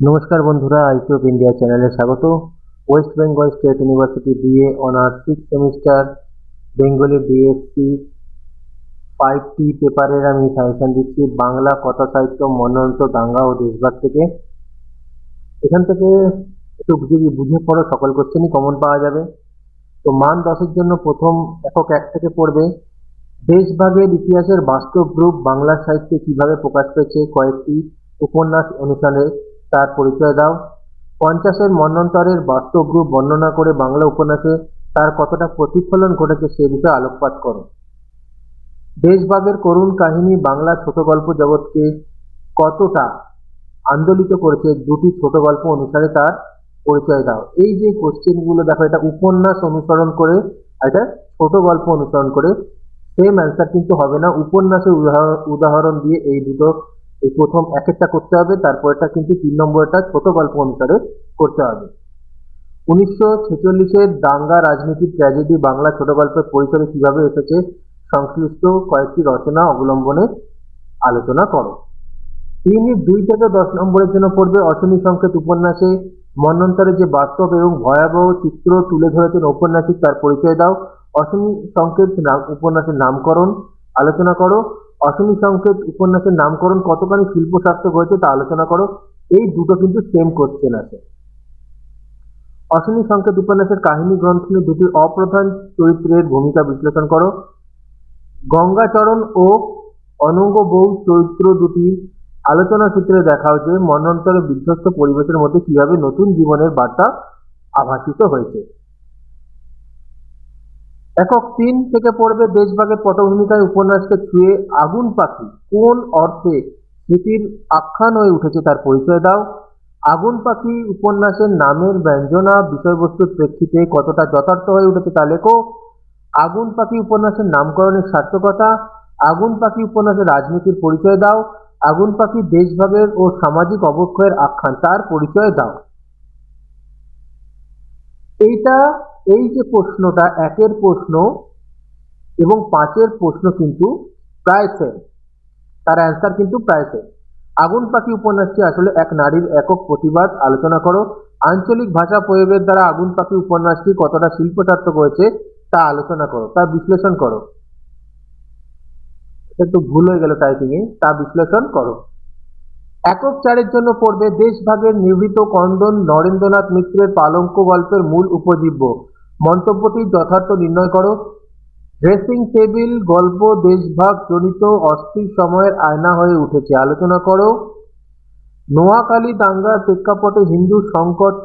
নমস্কার বন্ধুরা IT of India চ্যানেলে স্বাগত। West Bengal State University BA honours six semester, Bengali DSC five T পেপারের আমি সাজেশন দিচ্ছি বাংলা কথা সাহিত্য মনোনন্ত দাঙ্গা ও দেশভাগ থেকে। এখান থেকে একটু যদি বুঝে পড়ো সকল কোশ্চেনই কমন পাওয়া যাবে। তো মান দশের জন্য প্রথম একক এক থেকে পড়বে। দেশভাগের ইতিহাসের বাস্তব রূপ বাংলা সাহিত্যে কীভাবে প্রকাশ পেয়েছে কয়েকটি উপন্যাস অনুসারে তার পরিচয় দাও। পঞ্চাশের মন্বন্তরের বাস্তব রূপ বর্ণনা করে বাংলা উপন্যাসে তার কতটা প্রতিফলন ঘটেছে সে বিষয়ে আলোকপাত করো। দেশভাগের করুণ কাহিনী বাংলা ছোট গল্প জগৎকে কতটা আন্দোলিত করেছে দুটি ছোট গল্প অনুসারে তার পরিচয় দাও। এই যে কোশ্চেনগুলো দেখো, এটা উপন্যাস অনুসরণ করে এটা ছোট গল্প অনুসরণ করে। সেম অ্যান্সার কিন্তু হবে না। উপন্যাসের উদাহরণ দিয়ে এই দুটো এই প্রথম এক একটা করতে হবে তারপরটা কিন্তু তিন নম্বরটা ছোট গল্প অনুসারে করতে হবে। উনিশশো ছেচল্লিশের দাঙ্গা রাজনীতির ট্র্যাজেডি বাংলা ছোট গল্পের পরিসরে কীভাবে এসেছে সংশ্লিষ্ট কয়েকটি রচনা অবলম্বনে আলোচনা করো। ইউনিট দুই থেকে দশ নম্বরের জন্য পড়বে অশনি সংকেত উপন্যাসে। মন্বন্তরে যে বাস্তব এবং ভয়াবহ চিত্র তুলে ধরেছেন ঔপন্যাসিক তার পরিচয় দাও। অশনি সংকেত উপন্যাসের নামকরণ আলোচনা করো। অশনি সংকেত উপন্যাসের নামকরণ কতখানি শিল্প সার্থক হয়েছে তা আলোচনা করো। এই দুটো কিন্তু সেম কোশ্চেন আছে। অশনি সংকেত উপন্যাসের কাহিনী গ্রন্থে দুটি অপ্রধান চরিত্রের ভূমিকা বিশ্লেষণ করো। গঙ্গাচরণ ও অনঙ্গ বউ চরিত্র দুটির আলোচনা সূত্রে দেখাও যে মন্বন্তরে বিধ্বস্ত পরিবেশের মধ্যে কীভাবে নতুন জীবনের বার্তা আভাসিত হয়েছে? একক তিন থেকে পড়বে দেশভাগের পটভূমিকায় উপন্যাসকে ছুঁয়ে আগুন পাখি। কোন অর্থে স্মৃতির আখ্যান হয়ে উঠেছে তার পরিচয় দাও। আগুন পাখি উপন্যাসের নামের ব্যঞ্জনা বিষয়বস্তুর প্রেক্ষিতে কতটা যথার্থ হয়ে উঠেছে তা লেখো। আগুন পাখি উপন্যাসের নামকরণের সার্থকতা। আগুন পাখি উপন্যাসের রাজনীতির পরিচয় দাও। আগুন পাখি দেশভাগের ও সামাজিক অবক্ষয়ের আখ্যান, তার পরিচয় দাও। এইটা এই যে প্রশ্নটা, একের প্রশ্ন এবং পাঁচের প্রশ্ন কিন্তু প্রায় সেম তার অ্যান্সার কিন্তু প্রায় সেম আগুন পাখি উপন্যাসটি আসলে এক নারীর একক প্রতিবাদ। আলোচনা করো। আঞ্চলিক ভাষা প্রয়োগের দ্বারা আগুন পাখি উপন্যাসটি কতটা শিল্প সার্থক হয়েছে তা আলোচনা করো, তা বিশ্লেষণ করো। একটু ভুল হয়ে গেল টাইপিংয়ে তা বিশ্লেষণ করো। একক চারের জন্য পড়বে, দেশভাগের নিভৃত কন্দন নরেন্দ্রনাথ মিত্রের পালঙ্ক গল্পের মূল উপজীব্য। মন্তব্যটি যথার্থ নির্ণয় করো। ড্রেসিং টেবিল গল্প, দেশভাগ জনিত অস্থির সময়ের আয়না হয়ে উঠেছে, আলোচনা করো। নোয়াখালী দাঙ্গার প্রেক্ষাপটে হিন্দু সংকট,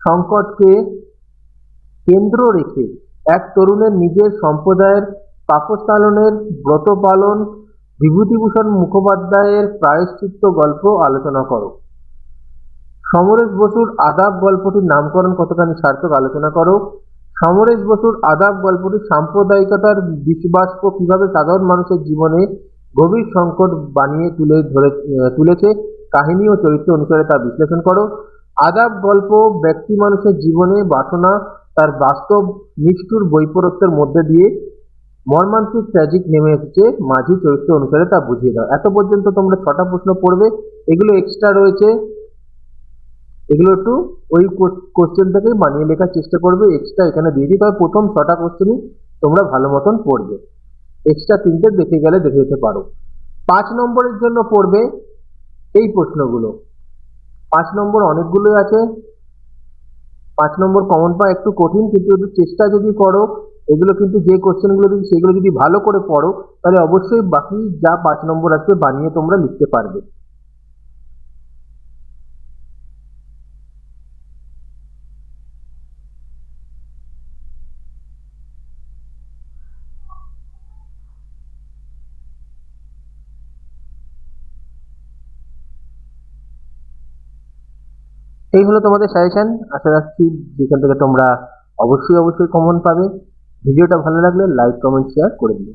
সংকটকে কেন্দ্র রেখে এক তরুণের নিজের সম্প্রদায়ের পাকস্থালনের ব্রত পালন, বিভূতিভূষণ মুখোপাধ্যায়ের প্রায়শ্চিত্ত গল্প আলোচনা করো। সমরেশ বসুর আদাব গল্পটির নামকরণ কতখানি সার্থক আলোচনা করো। সমরেশ বসুর আদাব গল্পটি সাম্প্রদায়িকতার বিষবাষ্প কীভাবে সাধারণ মানুষের জীবনে গভীর সংকট বানিয়ে তুলে ধরে তুলেছে, কাহিনী ও চরিত্র অনুসারে তা বিশ্লেষণ করো। আদাব গল্প ব্যক্তি মানুষের জীবনে বাসনা, তার বাস্তব নিষ্ঠুর বৈপরত্যের মধ্যে দিয়ে মর্মান্তিক ট্র্যাজিক নেমে এসেছে। মাঝি চরিত্র অনুসারে তা বুঝিয়ে দাও। এত পর্যন্ত তোমরা ছটা প্রশ্ন পড়বে। এগুলো এক্সট্রা রয়েছে। এগুলো একটু ওই কোশ্চেন থেকেই বানিয়ে লেখার চেষ্টা করবে এক্সট্রা এখানে দিয়েছি তবে প্রথম ছটা কোশ্চেনই তোমরা ভালো মতন পড়বে। এক্সট্রা তিনটে দেখে গেলে দেখে যেতে পারো। পাঁচ নম্বরের জন্য পড়বে এই প্রশ্নগুলো। পাঁচ নম্বর অনেকগুলোই আছে। পাঁচ নম্বর কমন পাওয়া একটু কঠিন, কিন্তু চেষ্টা যদি করো, এগুলো কিন্তু যে কোশ্চেনগুলো দিচ্ছি, সেগুলো যদি ভালো করে পড়ো, তাহলে অবশ্যই বাকি যা পাঁচ নম্বর আসবে বানিয়ে তোমরা লিখতে পারবে। এই হলো তোমাদের সাজেশন আশা রাখছি যেখান থেকে তোমরা অবশ্যই অবশ্যই কমন পাবে। ভিডিওটা ভালো লাগলে লাইক কমেন্ট শেয়ার করে দিও।